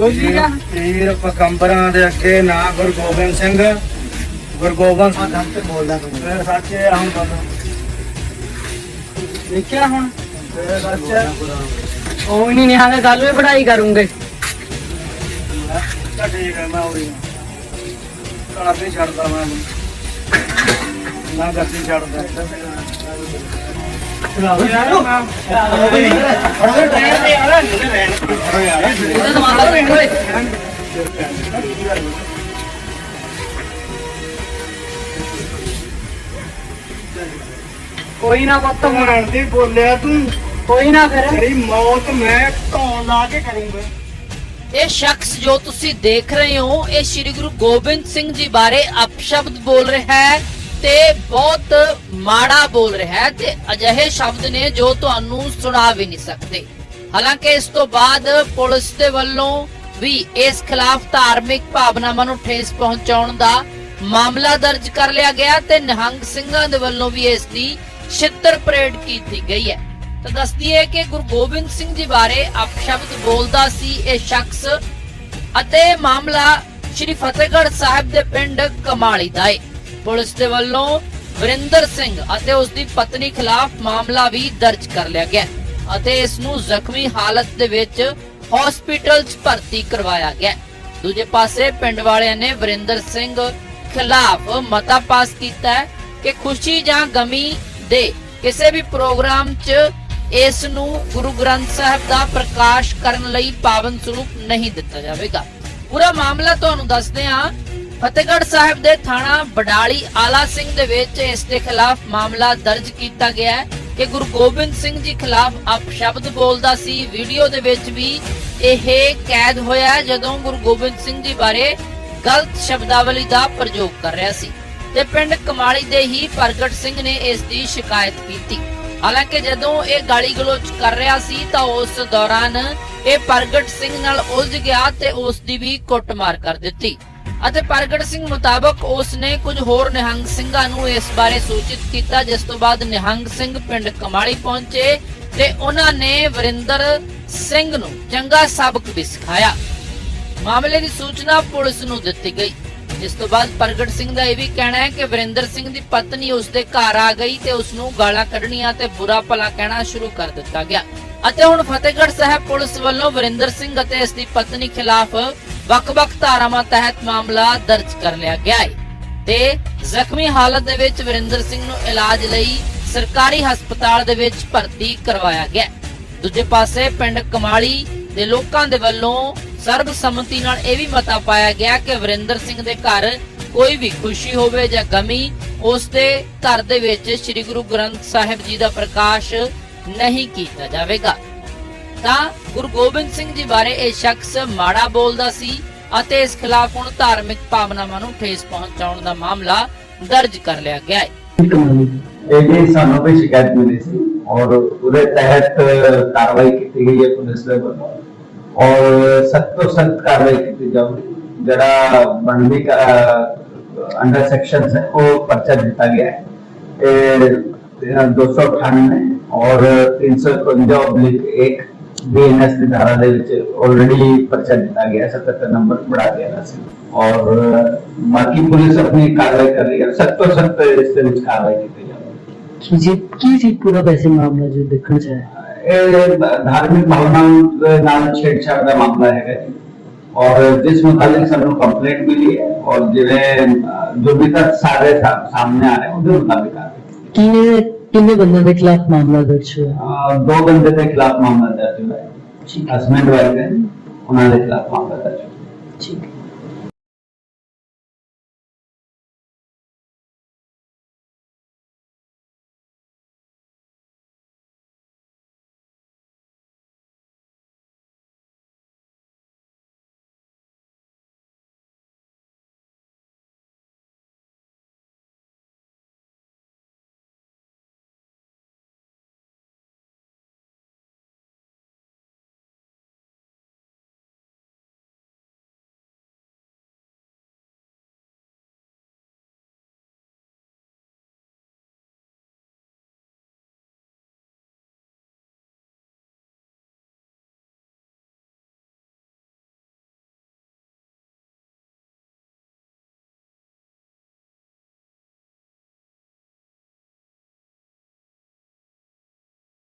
ਤੀਰ ਪਕੰਬਰਾਂ ਦੇ ਅੱਗੇ ਨਾ ਗੁਰੂ ਗੋਬਿੰਦ ਸਿੰਘ। ਗੁਰੂ ਗੋਬਿੰਦ ਸਿੰਘ ਹੱਥ ਤੇ ਬੋਲਦਾ ਤੂੰ। ਸੱਚੇ ਹਮ ਬੋਲੋ ਦੇਖਿਆ ਹੁਣ? ਉਹ ਨਹੀਂ ਨਿਹਾਲੇ ਗੱਲ ਵੀ ਪੜਾਈ ਕਰੂੰਗੇ। ਠੀਕ ਹੈ ਮੈਂ ਉਰੀ ਘਰ ਨਹੀਂ ਛੱਡਦਾ ਮੈਂ। ਨਾ ਗੱਤੀ ਛੱਡਦਾ। ਚਲਾਓ ਯਾਰ ਫੜੋ ਟਾਇਰ ਤੇ ਯਾਰ ਫੜੋ ਯਾਰ ਇਹਦਾ ਤਾਂ ਮਾਤਾ ਪਿੰਡ ਓਏ ਕੋਈ ਨਾ ਪੁੱਤ ਹੁਣ ਮਾਰਨ ਦੀ ਬੋਲਿਆ ਤੂੰ। ਕੋਈ ਨਾ ਫਿਰ। ਤੇਰੀ ਮੌਤ ਮੈਂ ਧੌਣ ਲਾ ਕੇ ਕਰੂੰਗਾ। ਇਹ ਸ਼ਖਸ ਜੋ ਤੁਸੀਂ ਦੇਖ ਰਹੇ ਹੋ ਇਹ ਸ੍ਰੀ ਗੁਰੂ ਗੋਬਿੰਦ ਸਿੰਘ ਜੀ ਬਾਰੇ ਅਪਸ਼ਬਦ ਬੋਲ ਰਿਹਾ ਹੈ ਤੇ ਬਹੁਤ ਮਾੜਾ ਬੋਲ ਰਿਹਾ ਹੈ ਤੇ ਅਜਿਹੇ ਸ਼ਬਦ ਨੇ ਜੋ ਤੁਹਾਨੂੰ ਸੁਣਾ ਵੀ ਨਹੀਂ ਸਕਦੇ। ਹਾਲਾਂਕਿ ਇਸ ਤੋਂ ਬਾਅਦ ਪੁਲਿਸ ਦੇ ਵੱਲੋਂ ਵੀ ਇਸ ਖਿਲਾਫ ਧਾਰਮਿਕ ਭਾਵਨਾਵਾਂ ਨੂੰ ਠੇਸ ਪਹੁੰਚਾਉਣ ਦਾ ਮਾਮਲਾ ਦਰਜ ਕਰ ਲਿਆ ਗਿਆ ਤੇ ਨਿਹੰਗ ਸਿੰਘਾਂ ਦੇ ਵੱਲੋਂ ਵੀ ਇਸ ਦੀ ਛਿੱਤਰ ਪਰੇਡ ਕੀਤੀ ਗਈ ਹੈ। ਤਾਂ ਦੱਸਦੀ ਹੈ ਕਿ ਗੁਰੂ ਗੋਬਿੰਦ ਸਿੰਘ ਜੀ ਬਾਰੇ ਅਪਸ਼ਬਦ ਬੋਲਦਾ ਸੀ ਇਹ ਸ਼ਖਸ ਅਤੇ ਮਾਮਲਾ ਸ਼੍ਰੀ ਫਤਿਹਗੜ੍ਹ ਸਾਹਿਬ ਦੇ ਪਿੰਡ ਕਮਾਲੀ ਦਾ ਹੈ ਪੁਲਿਸ ਦੇ ਵੱਲੋਂ ਵਰਿੰਦਰ ਸਿੰਘ ਅਤੇ ਉਸ ਦੀ ਪਤਨੀ ਖਿਲਾਫ ਮਾਮਲਾ ਵੀ ਦਰਜ ਕਰ ਲਿਆ ਗਿਆ ਅਤੇ ਇਸ ਨੂੰ ਜ਼ਖਮੀ ਹਾਲਤ ਦੇ ਵਿੱਚ ਹਸਪੀਟਲ 'ਚ ਭਰਤੀ ਕਰਵਾਇਆ ਗਿਆ। ਦੂਜੇ ਪਾਸੇ ਪਿੰਡ ਵਾਲਿਆਂ ਨੇ ਵਰਿੰਦਰ ਸਿੰਘ ਖਿਲਾਫ ਮਤਾ ਪਾਸ ਕੀਤਾ ਕਿ ਖੁਸ਼ੀ ਜਾਂ ਗਮੀ ਦੇ ਕਿਸੇ ਵੀ ਪ੍ਰੋਗਰਾਮ 'ਚ ਇਸ ਨੂੰ ਗੁਰੂ ਗ੍ਰੰਥ ਸਾਹਿਬ ਦਾ ਪ੍ਰਕਾਸ਼ ਕਰਨ ਲਈ ਪਾਵਨ ਸਰੂਪ ਨਹੀਂ ਦਿੱਤਾ ਜਾਵੇਗਾ। ਪੂਰਾ ਮਾਮਲਾ ਤੁਹਾਨੂੰ ਦੱਸਦੇ ਹਾਂ। ਫਤਿਹਗੜ੍ਹ ਸਾਹਿਬ ਦੇ ਥਾਣਾ ਬਡਾਲੀ ਆਲਾ ਸਿੰਘ ਦੇ ਵਿੱਚ ਇਸ ਦੇ ਖਿਲਾਫ ਮਾਮਲਾ ਦਰਜ ਕੀਤਾ ਗਿਆ ਹੈ। ਕਿ ਗੁਰੂ ਗੋਬਿੰਦ ਸਿੰਘ ਜੀ ਖਿਲਾਫ ਅਪਸ਼ਬਦ ਬੋਲਦਾ ਸੀ। ਵੀਡੀਓ ਦੇ ਵਿੱਚ ਵੀ ਇਹ ਕੈਦ ਹੋਇਆ ਜਦੋਂ ਗੁਰੂ ਗੋਬਿੰਦ ਸਿੰਘ ਜੀ ਬਾਰੇ ਗਲਤ ਸ਼ਬਦਾਵਲੀ ਦਾ ਪ੍ਰਯੋਗ ਕਰ ਰਿਹਾ ਸੀ। ਤੇ ਪਿੰਡ ਕਮਾਲੀ ਦੇ ਹੀ ਪ੍ਰਗਟ ਸਿੰਘ ਨੇ ਇਸ ਦੀ ਸ਼ਿਕਾਇਤ ਕੀਤੀ। ਹਾਲਾਂਕਿ ਜਦੋਂ ਇਹ ਗਾਲੀ ਗਲੋਚ ਕਰ ਰਿਹਾ ਸੀ ਤਾਂ ਉਸ ਦੌਰਾਨ ਇਹ ਪ੍ਰਗਟ ਸਿੰਘ ਨਾਲ ਉਲਝ ਗਿਆ ਤੇ ਉਸ ਦੀ ਵੀ ਕੁੱਟਮਾਰ ਕਰ ਦਿੱਤੀ। ਅਤੇ ਪ੍ਰਗਟ ਸਿੰਘ ਮੁਤਾਬਕ ਉਸ ਨੇ ਕੁਝ ਹੋਰ ਨਿਹੰਗ ਸਿੰਘਾਂ ਨੂੰ ਇਸ ਬਾਰੇ ਸੂਚਿਤ ਕੀਤਾ, ਜਿਸ ਤੋਂ ਬਾਅਦ ਨਿਹੰਗ ਸਿੰਘ ਪਿੰਡ ਕਮਾਲੀ ਪਹੁੰਚੇ ਤੇ ਉਹਨਾਂ ਨੇ ਵਰਿੰਦਰ ਸਿੰਘ ਨੂੰ ਚੰਗਾ ਸਬਕ ਵੀ ਸਿਖਾਇਆ। ਮਾਮਲੇ ਦੀ ਸੂਚਨਾ ਪੁਲਿਸ ਨੂੰ ਦਿੱਤੀ ਗਈ। ਜਿਸ ਤੋਂ ਬਾਅਦ ਪ੍ਰਗਟ ਸਿੰਘ ਦਾ ਇਹ ਵੀ ਕਹਿਣਾ ਹੈ ਕਿ ਵਰਿੰਦਰ ਸਿੰਘ ਦੀ ਪਤਨੀ ਉਸ ਦੇ ਘਰ ਆ ਗਈ ਤੇ ਉਸ ਨੂੰ ਗਾਲਾਂ ਕੱਢਣੀਆਂ ਤੇ ਬੁਰਾ ਭਲਾ ਕਹਿਣਾ ਸ਼ੁਰੂ ਕਰ ਦਿੱਤਾ ਗਿਆ। ਅਤੇ ਹੁਣ ਫਤਿਹਗੜ੍ਹ ਸਾਹਿਬ ਪੁਲਿਸ ਵੱਲੋਂ ਵਰਿੰਦਰ ਸਿੰਘ ਅਤੇ ਇਸ ਦੀ ਪਤਨੀ ਖਿਲਾਫ ਵੱਖ-ਵੱਖ ਧਾਰਾਵਾਂ ਤਹਿਤ ਮਾਮਲਾ ਦਰਜ ਕਰ ਲਿਆ ਗਿਆ ਹੈ। ਤੇ ਜ਼ਖਮੀ ਹਾਲਤ ਦੇ ਵਿੱਚ ਵਰਿੰਦਰ ਸਿੰਘ ਨੂੰ ਇਲਾਜ ਲਈ ਸਰਕਾਰੀ ਹਸਪਤਾਲ ਦੇ ਵਿੱਚ ਭਰਤੀ ਕਰਵਾਇਆ ਗਿਆ ਦੂਜੇ ਪਾਸੇ ਪਿੰਡ ਕਮਾਲੀ ਦੇ ਲੋਕਾਂ ਦੇ ਵੱਲੋਂ ਸਰਬਸੰਮਤੀ ਨਾਲ ਇਹ ਵੀ ਮਤਾ ਪਾਇਆ ਗਿਆ ਕਿ ਵਰਿੰਦਰ ਸਿੰਘ ਦੇ ਘਰ ਕੋਈ ਵੀ ਖੁਸ਼ੀ ਹੋਵੇ ਜਾਂ ਗਮੀ, ਉਸ ਦੇ ਘਰ ਦੇ ਵਿੱਚ ਸ੍ਰੀ ਗੁਰੂ ਗ੍ਰੰਥ ਸਾਹਿਬ ਜੀ ਦਾ ਪ੍ਰਕਾਸ਼ ਨਹੀਂ ਕੀਤਾ ਜਾਵੇਗਾ। ਤਾਂ ਗੁਰੂ ਗੋਬਿੰਦ ਸਿੰਘ ਜੀ ਬਾਰੇ ਇਹ ਸ਼ਖਸ ਮਾੜਾ ਬੋਲਦਾ ਸੀ ਅਤੇ ਇਸ ਖਿਲਾਫ ਹੁਣ ਧਾਰਮਿਕ ਭਾਵਨਾਵਾਂ ਨੂੰ ਠੇਸ ਪਹੁੰਚਾਉਣ ਦਾ ਮਾਮਲਾ ਦਰਜ ਕਰ ਲਿਆ ਗਿਆ ਹੈ। ਇਹ ਸਾਨੂੰ ਵੀ ਸ਼ਿਕਾਇਤ ਮਿਲੀ ਸੀ ਔਰ ਉਹਦੇ ਤਹਿਤ ਕਾਰਵਾਈ ਕੀਤੀ ਗਈ ਹੈ ਪੁਲਿਸ ਦੇ ਵੱਲੋਂ। ਔਰ ਸਖਤ ਤੋਂ ਸਖਤ ਕਾਰਵਾਈ ਕੀਤੀ ਜਾਊਗੀ। ਜਿਹੜਾ ਬਣਦੀ ਅੰਡਰ ਸੈਕਸ਼ਨ ਹੈ, ਉਹ ਪਰਚਾ ਦਿੱਤਾ ਗਿਆ ਹੈ। ਇਹ 298 ਔਰ 351 oblique 1 बीएनएस की धारा दे ऑलरेडी पर्चा दिता गया सतहत्तर नंबर बढ़ा दिया गया और बाकी पुलिस अपनी कार्रवाई कर रही है सत्तर सत्तर रिश्ते कार्रवाई की जी की सी पूरा वैसे मामला जो देखा जाए धार्मिक भावनाओं नाल छेड़छाड़ का मामला है और जिस मुताबिक सबको कंप्लेंट मिली है और जिन्हें जो भी तक सारे सामने आ रहे हैं उनके मुताबिक आ रहे हैं ਕਿੰਨੇ ਬੰਦਿਆਂ ਦੇ ਖਿਲਾਫ ਮਾਮਲਾ ਦਰਜ ਹੋਇਆ? ਅਹ, ਦੋ ਬੰਦੇ ਦੇ ਖਿਲਾਫ ਮਾਮਲਾ ਦਰਜ ਹੋਇਆ। ਹੈ ਠੀਕ ਹੈ। ਹਸਬੈਂਡ ਵਾਈਫ ਹੈ। ਉਹਨਾਂ ਦੇ ਖਿਲਾਫ ਮਾਮਲਾ ਦਰਜ ਹੋਇਆ। ਠੀਕ ਹੈ।